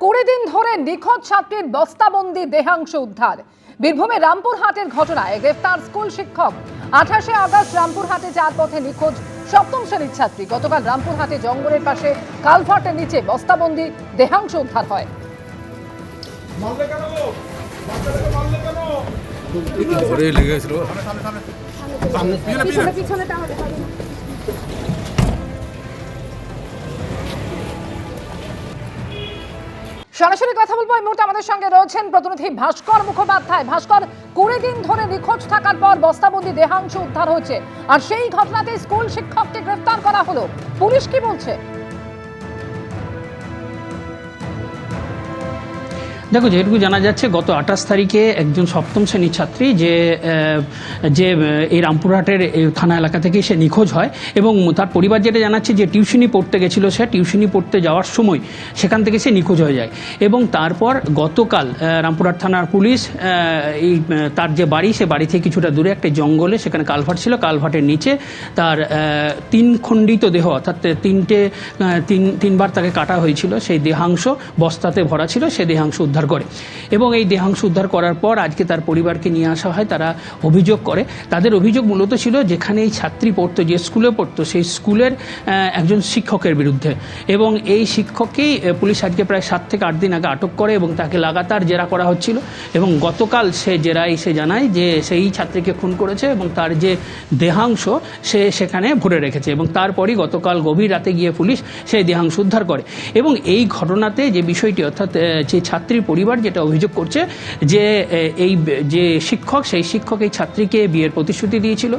কুড়ি দিন ধরে নিখোঁজ ছাত্রীর বস্তাবন্দি দেহাংশ উদ্ধার বীরভূমে রামপুরহাটের ঘটনায় গ্রেফতার স্কুল শিক্ষক আঠাশে আগস্ট রামপুরহাটে যার পথে নিখোঁজ সপ্তম শ্রেণির ছাত্রী গতকাল রামপুরহাটে জঙ্গলের পাশে কালভার্টের নিচে বস্তাবন্দি দেহাংশ উদ্ধার হয় লেগেছিল সরাসরি কথা বলব, এই মুহূর্তে আমাদের সঙ্গে রয়েছেন প্রতিনিধি ভাস্কর মুখোপাধ্যায়। ভাস্কর, কুড়ি দিন ধরে নিখোঁজ থাকার পর বস্তাবন্দি দেহাংশ উদ্ধার হয়েছে। আর সেই ঘটনাতে স্কুল শিক্ষককে গ্রেফতার করা হলো। পুলিশ কি বলছে? দেখো, যেটুকু জানা যাচ্ছে, গত আঠাশ তারিখে একজন সপ্তম শ্রেণির ছাত্রী যে যে এই রামপুরহাটের থানা এলাকা থেকে সে নিখোঁজ হয় এবং তার পরিবার যেটা জানাচ্ছে যে টিউশনি পড়তে গেছিল সে, টিউশনি পড়তে যাওয়ার সময় সেখান থেকে সে নিখোঁজ হয়ে যায় এবং তারপর গতকাল রামপুরহাট থানার পুলিশ এই তার যে বাড়ি, সে বাড়ি থেকে কিছুটা দূরে একটা জঙ্গলে, সেখানে কালভার্ট ছিল, কালভার্টের নিচে তার তিন খণ্ডিত দেহ, অর্থাৎ তিনটে তিন, তিনবার তাকে কাটা হয়েছিল, সেই দেহাংশ বস্তাতে ভরা ছিল, সেই দেহাংশ উদ্ধার করে। এবং এই দেহাংশ উদ্ধার করার পর আজকে তার পরিবারকে নিয়ে আসা হয়, তারা অভিযোগ করে। তাদের অভিযোগ মূলত ছিল যেখানে এই ছাত্রী পড়তো, যে স্কুলে পড়তো, সেই স্কুলের একজন শিক্ষকের বিরুদ্ধে। এবং এই শিক্ষককেই পুলিশ আজকে প্রায় সাত থেকে আট দিন আগে আটক করে এবং তাকে লাগাতার জেরা করা হচ্ছিল। এবং গতকাল সে জেরায় সে জানায় যে সেই ছাত্রীকে খুন করেছে এবং তার যে দেহাংশ, সে সেখানে ভরে রেখেছে। এবং তারপরই গতকাল গভীর রাতে গিয়ে পুলিশ সেই দেহাংশ উদ্ধার করে। এবং এই ঘটনাতে যে বিষয়টি, অর্থাৎ যে ছাত্রীর পরিবার যেটা অভিযোগ করছে যে এই, যে শিক্ষক, সেই শিক্ষক এই ছাত্রীকে বিয়ের প্রতিশ্রুতি দিয়েছিল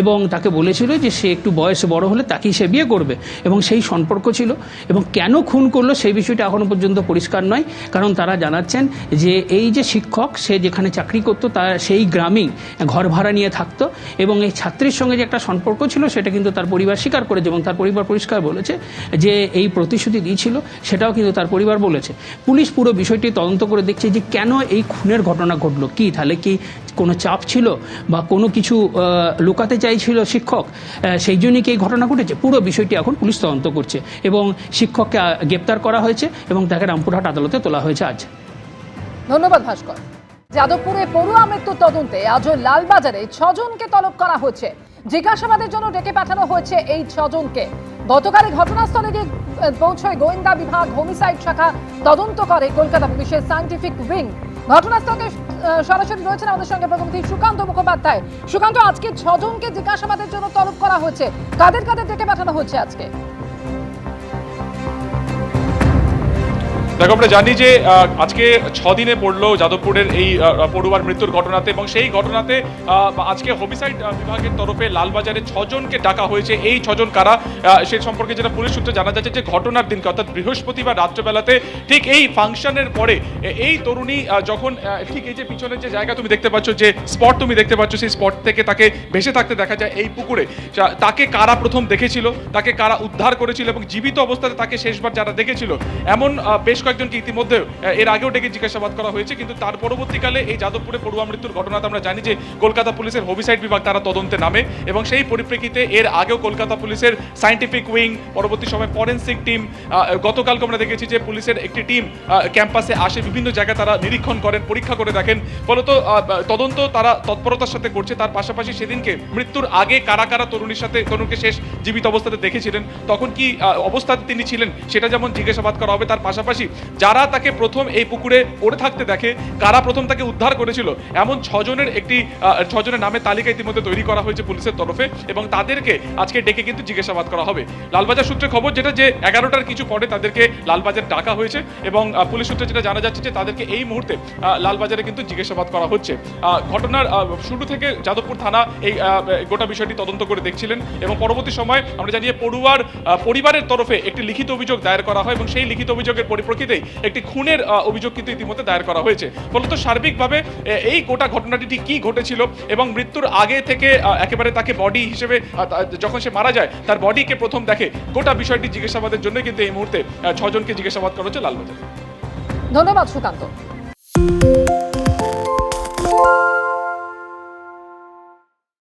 এবং তাকে বলেছিল যে সে একটু বয়স বড় হলে তাকেই সে বিয়ে করবে। এবং সেই সম্পর্ক ছিল। এবং কেন খুন করল সেই বিষয়টা এখনও পর্যন্ত পরিষ্কার নয়। কারণ তারা জানাচ্ছেন যে, এই যে শিক্ষক, সে যেখানে চাকরি করতো তার সেই গ্রামেই ঘর ভাড়া নিয়ে থাকতো। এবং এই ছাত্রীর সঙ্গে যে একটা সম্পর্ক ছিল, সেটা কিন্তু তার পরিবার স্বীকার করেছে এবং তার পরিবার পরিষ্কার বলেছে যে, এই প্রতিশ্রুতি দিয়েছিল, সেটাও কিন্তু তার পরিবার বলেছে। পুলিশ পুরো বিষয়টি তদন্ত করে দেখছে যে কেন এই খুনের ঘটনা ঘটলো? কি, তাহলে কি কোনো চাপ ছিল বা কোনো কিছু লুকাতে চাইছিল শিক্ষক? সেই জন্যই কি এই ঘটনা ঘটেছে? পুরো বিষয়টি এখন পুলিশ তদন্ত করছে এবং শিক্ষককে গ্রেপ্তার করা হয়েছে এবং তাকে রামপুরহাট আদালতে তোলা হয়েছে আজ। ধন্যবাদ ভাস্কর। যাদবপুরে পড়ুয়া মৃত্যুর তদন্তে আজও লালবাজারে ছজনকে তলব করা হয়েছে জিজ্ঞাসাবাদের জন্য ডেকে পাঠানো হয়েছে এই ছজনকে। গতকাল ঘটনাস্থলে গিয়ে পৌঁছয় গোয়েন্দা বিভাগ, হোমিসাইড শাখা, তদন্ত করে কলকাতা পুলিশের সায়েন্টিফিক উইং। ঘটনাস্থলে সরাসরি রয়েছেন আমাদের সঙ্গে প্রতিনিধি সুকান্ত মুখোপাধ্যায়। সুকান্ত, আজকে ছজনকে জিজ্ঞাসাবাদের জন্য তলব করা হয়েছে। কাদের কাদের ডেকে পাঠানো হচ্ছে আজকে? দেখো, আমরা জানি যে আজকে ছ দিনে পড়ল যাদবপুরের এই পড়ুয়ার মৃত্যুর ঘটনাতে এবং সেই ঘটনাতে আজকে হোমিসাইড বিভাগের তরফে লালবাজারে ছজনকে ডাকা হয়েছে। এই ছজন কারা? সে সম্পর্কে যেটা পুলিশ সূত্রে জানা যাচ্ছে যে, ঘটনার দিনকে, অর্থাৎ বৃহস্পতিবার রাত্রেবেলাতে ঠিক এই ফাংশনের পরে এই তরুণী যখন ঠিক এই যে পিছনের যে জায়গা তুমি দেখতে পাচ্ছ, যে স্পট তুমি দেখতে পাচ্ছ, সেই স্পট থেকে তাকে ভেসে থাকতে দেখা যায় এই পুকুরে। তাকে কারা প্রথম দেখেছিল? তাকে কারা উদ্ধার করেছিল এবং জীবিত অবস্থাতে তাকে শেষবার যারা দেখেছিল? এমন বেশ কয়েকজনকে ইতিমধ্যে এর আগেও ডেকে জিজ্ঞাসাবাদ করা হয়েছে, কিন্তু তার পরবর্তীকালে এই যাদবপুরে পড়ুয়া মৃত্যুর ঘটনাতে আমরা জানি যে কলকাতা পুলিশের হোমিসাইড বিভাগ তারা তদন্তে নামে এবং সেই পরিপ্রেক্ষিতে এর আগেও কলকাতা পুলিশের সায়েন্টিফিক উইং পরবর্তী সময় ফরেন্সিক টিম গতকালকে আমরা দেখেছি যে পুলিশের একটি টিম ক্যাম্পাসে আসে, বিভিন্ন জায়গায় তারা নিরীক্ষণ করেন, পরীক্ষা করে দেখেন। ফলত তদন্ত তারা তৎপরতার সাথে করছে, তার পাশাপাশি সেদিনকে মৃত্যুর আগে কারা কারা তরুণীর সাথে, তরুণকে শেষ জীবিত অবস্থাতে দেখেছিলেন, তখন কি অবস্থাতে তিনি ছিলেন, সেটা যেমন জিজ্ঞাসাবাদ করা হবে, তার পাশাপাশি যারা তাকে প্রথম এই পুকুরে পড়ে থাকতে দেখে, কারা প্রথম তাকে উদ্ধার করেছিল, এমন ছজনের একটি ছজনের নামে তালিকা ইতিমধ্যে তৈরি করা হয়েছে পুলিশের তরফে এবং তাদেরকে আজকে ডেকে কিন্তু জিজ্ঞাসাবাদ করা হবে। লালবাজার সূত্রে খবর যেটা যে এগারোটার কিছু পরে তাদেরকে লালবাজার ডাকা হয়েছে এবং পুলিশ সূত্রে যেটা জানা যাচ্ছে যে তাদেরকে এই মুহূর্তে লালবাজারে কিন্তু জিজ্ঞাসাবাদ করা হচ্ছে। ঘটনার শুরু থেকে যাদবপুর থানা এই গোটা বিষয়টি তদন্ত করে দেখছিলেন এবং পরবর্তী সময় আমরা জানি যে পড়ুয়ার পরিবারের তরফে একটি লিখিত অভিযোগ দায়ের করা হয় এবং সেই লিখিত অভিযোগের পরিপ্রেক্ষিতেই একটি খুনের অভিযোগ কিন্তু ইতিমধ্যে দায়ের করা হয়েছে। ফলত সার্বিকভাবে এই গোটা ঘটনাটি কি ঘটেছিল এবং মৃত্যুর আগে থেকে একেবারে তাকে বডি হিসেবে যখন সে মারা যায়, তার বডিকে প্রথম দেখে গোটা বিষয়টি জিজ্ঞাসাবাদের জন্য কিন্তু এই মুহূর্তে ছজনকে জিজ্ঞাসাবাদ করা হচ্ছে লালবাজার ধন্যবাদ সুকান্ত।